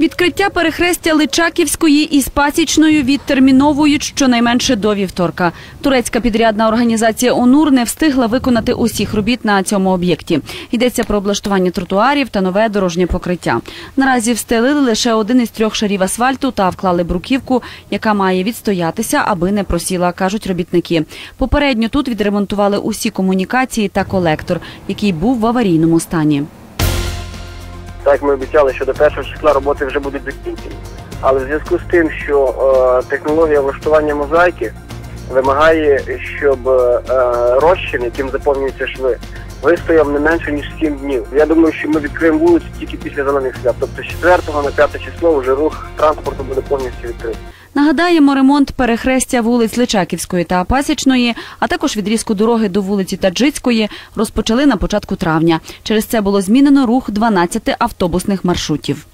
Відкриття перехрестя Личаківської із Пасічною відтерміновують щонайменше до вівторка. Турецька підрядна організація ОНУР не встигла виконати усіх робіт на цьому об'єкті. Йдеться про облаштування тротуарів та нове дорожнє покриття. Наразі встелили лише один із трьох шарів асфальту та вклали бруківку, яка має відстоятися, аби не просіла, кажуть робітники. Попередньо тут відремонтували усі комунікації та колектор, який був в аварійному стані. Так ми обіцяли, що до першого числа роботи вже будуть закінчені. Але в зв'язку з тим, що е, технологія влаштування мозаїки вимагає, щоб е, розчин, яким заповнюються шви, вистояв не менше ніж 7 днів. Я думаю, що ми відкриємо вулицю тільки після зелених свят. Тобто з 4 на 5 число вже рух транспорту буде повністю відкритий. Нагадаємо, ремонт перехрестя вулиць Личаківської та Пасічної, а також відрізку дороги до вулиці Таджицької розпочали на початку травня. Через це було змінено рух 12 автобусних маршрутів.